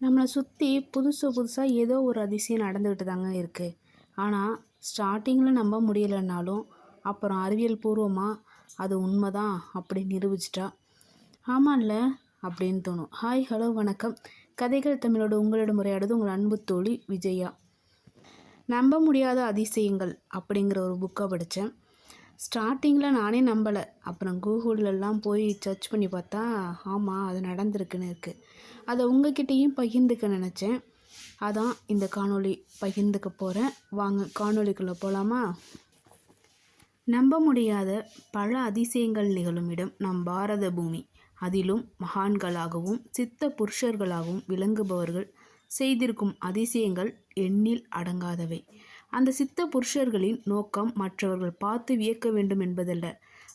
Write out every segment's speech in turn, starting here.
நம்மளை சுற்றி புதுசு புதுசாக ஏதோ ஒரு அதிசயம் நடந்துக்கிட்டு தாங்க இருக்குது ஆனால் ஸ்டார்டிங்கில் நம்ப முடியலைன்னாலும் அப்புறம் அறிவியல் பூர்வமாக அது உண்மைதான் அப்படி நிரூபிச்சிட்டா. ஆமாம்ல அப்படின்னு தோணும். ஹாய் ஹலோ வணக்கம். கதைகள் தமிழோட உங்களிடம் உரையாடுது உங்கள் அன்பு தோழி விஜயா. நம்ப முடியாத அதிசயங்கள் அப்படிங்கிற ஒரு புக்கை படித்தேன் ஸ்டார்டிங்கில் நானே நம்பலை. அப்புறம் கூகுள்லலாம் போய் சர்ச் பண்ணி பார்த்தா ஆமாம் அது நடந்திருக்குன்னு இருக்குது அதை உங்ககிட்டேயும் பகிர்ந்துக்க நினச்சேன். அதான் இந்த காணொளி பகிர்ந்துக்க போகிறேன் வாங்க காணொளிக்குள்ளே போகலாமா நம்ப முடியாத பல அதிசயங்கள் நிகழும் இடம் நம் பாரத பூமி. அதிலும் மகான்களாகவும் சித்த புருஷர்களாகவும் விளங்குபவர்கள் செய்திருக்கும் அதிசயங்கள் எண்ணில் அடங்காதவை. அந்த சித்த புருஷர்களின் நோக்கம் மற்றவர்கள் பார்த்து வியக்க வேண்டும் என்பதல்ல.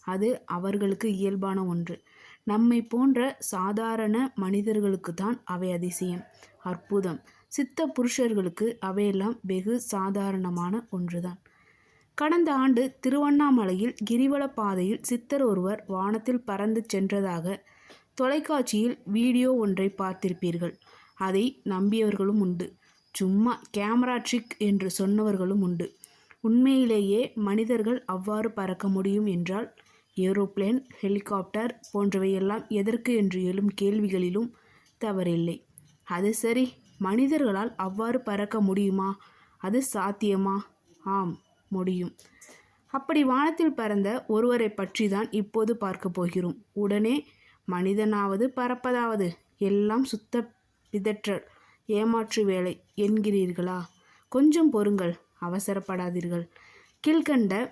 அது அவர்களுக்கு இயல்பான ஒன்று. நம்மை போன்ற சாதாரண மனிதர்களுக்கு தான் அவை அதிசயம். அற்புதம். சித்த புருஷர்களுக்கு அவையெல்லாம் வெகு சாதாரணமான ஒன்றுதான். கடந்த ஆண்டு திருவண்ணாமலையில் கிரிவல பாதையில் சித்தர் ஒருவர் வானத்தில் பறந்து சென்றதாக தொலைக்காட்சியில் வீடியோ ஒன்றை பார்த்திருப்பீர்கள். அதை நம்பியவர்களும் உண்டு. சும்மா கேமரா ட்ரிக் என்று சொன்னவர்களும் உண்டு. உண்மையிலேயே மனிதர்கள் அவ்வாறு பறக்க முடியும் என்றால் ஏரோப்ளேன் ஹெலிகாப்டர் போன்றவையெல்லாம் எதற்கு என்று எழும் கேள்விகளிலும் தவறில்லை. அது சரி மனிதர்களால் அவ்வாறு பறக்க முடியுமா? அது சாத்தியமா? ஆம் முடியும். அப்படி வானத்தில் பறந்த ஒருவரை பற்றி தான் இப்போது பார்க்க போகிறோம். உடனே மனிதனாவது பறப்பதாவது? எல்லாம் சுத்த பிதற்றல். ஏமாற்று வேலை என்கிறீர்களா? கொஞ்சம் பொறுங்கள் அவசரப்படாதீர்கள். கீழ்கண்ட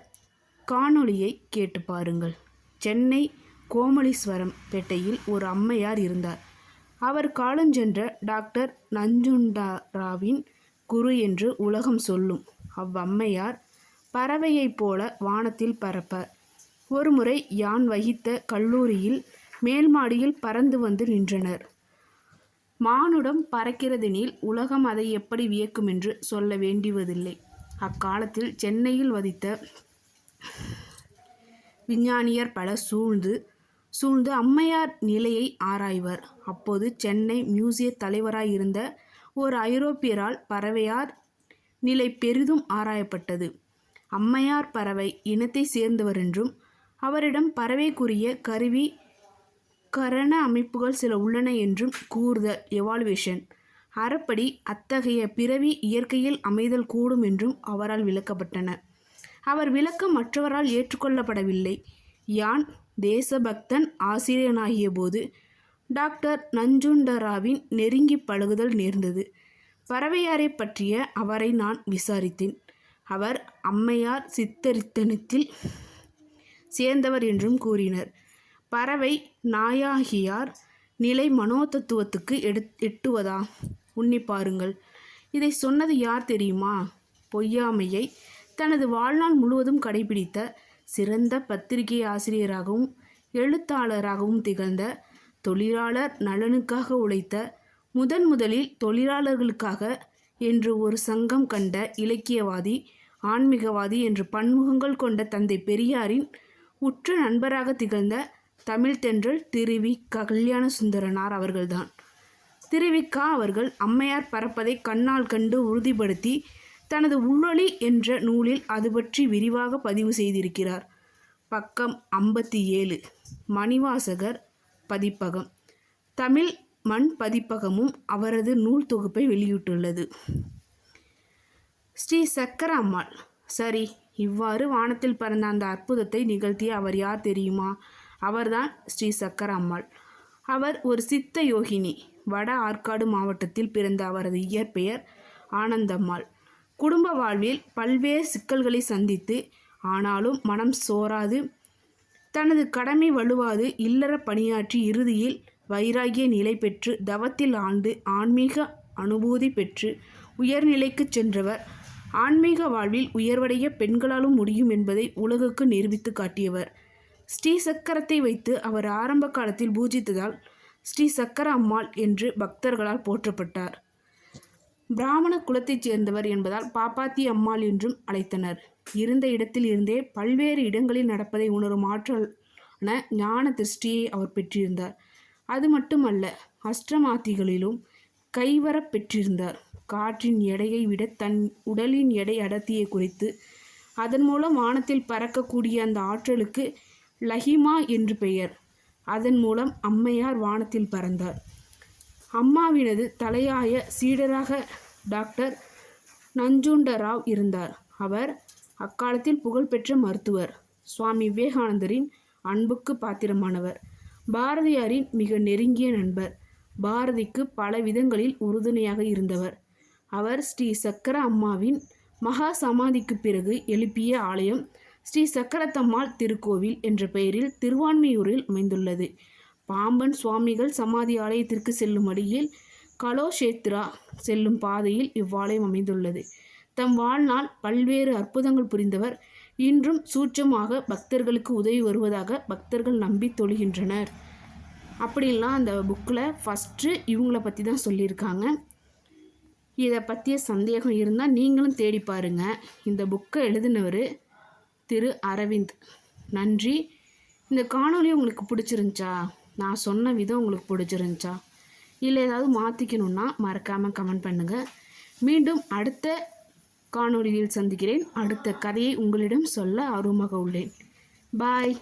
காணொளியை கேட்டு பாருங்கள். சென்னை கோமலீஸ்வரம் பேட்டையில் ஒரு அம்மையார் இருந்தார். அவர் காலஞ்சென்ற டாக்டர் நஞ்சுண்டாராவின் குரு என்று உலகம் சொல்லும். அவ்வம்மையார் பறவையைப் போல வானத்தில் பறப்பார். ஒருமுறை யான் வகித்த கல்லூரியில் மேல்மாடியில் பறந்து வந்து நின்றனர். மானுடம் பறக்கிறதெனில் உலகம் அதை எப்படி வியக்கும் என்று சொல்ல வேண்டியதில்லை அக்காலத்தில் சென்னையில் வதித்த விஞ்ஞானியர் பல சூழ்ந்து சூழ்ந்து அம்மையார் நிலையை ஆராய்வர். அப்போது சென்னை மியூசிய தலைவராயிருந்த ஒரு ஐரோப்பியரால் பறவையார் நிலை பெரிதும் ஆராயப்பட்டது. அம்மையார் பறவை இனத்தை சேர்ந்தவர் என்றும் அவரிடம் பறவைக்குரிய கருவி கரண அமைப்புகள் சில உள்ளன என்றும் கூறுதல் எவால்வேஷன் அறப்படி அத்தகைய பிறவி இயற்கையில் அமைதல் கூடும் என்றும் அவரால் விளக்கப்பட்டன. அவர் விளக்கம் மற்றவரால் ஏற்றுக்கொள்ளப்படவில்லை. யான் தேசபக்தன் ஆசிரியனாகிய போது டாக்டர் நஞ்சுண்டராவின் நெருங்கி பழகுதல் நேர்ந்தது. பறவையாரை பற்றிய அவரை நான் விசாரித்தேன். அவர் அம்மையார் சித்தரித்தனத்தில் சேர்ந்தவர் என்றும் கூறினர். பறவை நாயாகியார் நிலை மனோதத்துவத்துக்கு எடு எட்டுவதா? உன்னி பாருங்கள். இதை சொன்னது யார் தெரியுமா? பொய்யாமையை தனது வாழ்நாள் முழுவதும் கடைபிடித்த சிறந்த பத்திரிகை ஆசிரியராகவும் எழுத்தாளராகவும் திகழ்ந்த தொழிலாளர் நலனுக்காக உழைத்த முதன் முதலில் தொழிலாளர்களுக்காக என்று ஒரு சங்கம் கண்ட இலக்கியவாதி ஆன்மீகவாதி என்று பன்முகங்கள் கொண்ட தந்தை பெரியாரின் உற்ற நண்பராக திகழ்ந்த தமிழ் தென்றல் திருவி கல்யாண சுந்தரனார் அவர்கள்தான். திருவிக்கா அவர்கள் அம்மையார் பறப்பதை கண்ணால் கண்டு உறுதிப்படுத்தி தனது உள்ளொளி என்ற நூலில் அது பற்றி விரிவாக பதிவு செய்திருக்கிறார். பக்கம் ஐம்பத்தி ஏழு மணிவாசகர் பதிப்பகம். தமிழ் மண் பதிப்பகமும் அவரது நூல் தொகுப்பை வெளியிட்டுள்ளது. ஸ்ரீ சக்கர அம்மாள். சரி இவ்வாறு வானத்தில் பறந்த அந்த அற்புதத்தை நிகழ்த்திய அவர் யார் தெரியுமா? அவர்தான் ஸ்ரீ சக்கர அம்மாள். அவர் ஒரு சித்த யோகினி. வட ஆற்காடு மாவட்டத்தில் பிறந்த அவரது இயற்பெயர் ஆனந்தம்மாள். குடும்ப வாழ்வில் பல்வேறு சிக்கல்களை சந்தித்து ஆனாலும் மனம் சோராது. தனது கடமை வலுவாது. இல்லற பணியாற்றி இறுதியில் வைராகிய நிலை பெற்று தவத்தில் ஆண்டு ஆன்மீக அனுபூதி பெற்று உயர்நிலைக்கு சென்றவர். ஆன்மீக வாழ்வில் உயர்வடைய பெண்களாலும் முடியும் என்பதை உலகுக்கு நிரூபித்து காட்டியவர். ஸ்ரீ சக்கரத்தை வைத்து அவர் ஆரம்ப காலத்தில் பூஜித்ததால் ஸ்ரீ சக்கர அம்மாள் என்று பக்தர்களால் போற்றப்பட்டார். பிராமண குலத்தைச் சேர்ந்தவர் என்பதால் பாப்பாத்தி அம்மாள் என்றும் அழைத்தனர். இருந்த இடத்தில் இருந்தே பல்வேறு இடங்களில் நடப்பதை உணரும் ஆற்றலான ஞான திருஷ்டியை அவர் பெற்றிருந்தார். அது மட்டுமல்ல அஷ்டமாத்திகளிலும் கைவரப் பெற்றிருந்தார். காற்றின் எடையை விட தன் உடலின் எடை அடர்த்தியை குறித்து அதன் மூலம் வானத்தில் பறக்கக்கூடிய அந்த ஆற்றலுக்கு லஹிமா என்று பெயர். அதன் மூலம் அம்மையார் வானத்தில் பறந்தார். அம்மாவினது தலையாய சீடராக டாக்டர் நஞ்சுண்டராவ் இருந்தார். அவர் அக்காலத்தில் புகழ்பெற்ற மருத்துவர். சுவாமி விவேகானந்தரின் அன்புக்கு பாத்திரமானவர். பாரதியாரின் மிக நெருங்கிய நண்பர். பாரதிக்கு பல விதங்களில் உறுதுணையாக இருந்தவர். அவர் ஸ்ரீ சக்கர அம்மாவின் மகா சமாதிக்கு பிறகு எழுப்பிய ஆலயம் ஸ்ரீ சக்கரத்தம்மாள் திருக்கோவில் என்ற பெயரில் திருவான்மையூரில் அமைந்துள்ளது. பாம்பன் சுவாமிகள் சமாதி ஆலயத்திற்கு செல்லும் வழியில் கலோஷேத்ரா செல்லும் பாதையில் இவ்வாலயம் அமைந்துள்ளது. தம் வாழ்நாள் பல்வேறு அற்புதங்கள் புரிந்தவர். இன்றும் சூட்சமாக பக்தர்களுக்கு உதவி வருவதாக பக்தர்கள் நம்பி தொழுகின்றனர். அப்படிலாம் அந்த புக்கில் ஃபஸ்ட்டு இவங்கள பற்றி தான் சொல்லியிருக்காங்க. இதை பற்றிய சந்தேகம் இருந்தால் நீங்களும் தேடி பாருங்கள் இந்த புக்கை எழுதினவர் திரு அரவிந்த். நன்றி. இந்த காணொளி உங்களுக்கு பிடிச்சிருந்துச்சா? நான் சொன்ன விதம் உங்களுக்கு பிடிச்சிருந்துச்சா? இல்லை ஏதாவது மாற்றிக்கணுன்னா மறக்காமல் கமெண்ட் பண்ணுங்கள் மீண்டும் அடுத்த காணொளியில் சந்திக்கிறேன். அடுத்த கதையை உங்களிடம் சொல்ல ஆர்வமாக உள்ளேன் பாய்.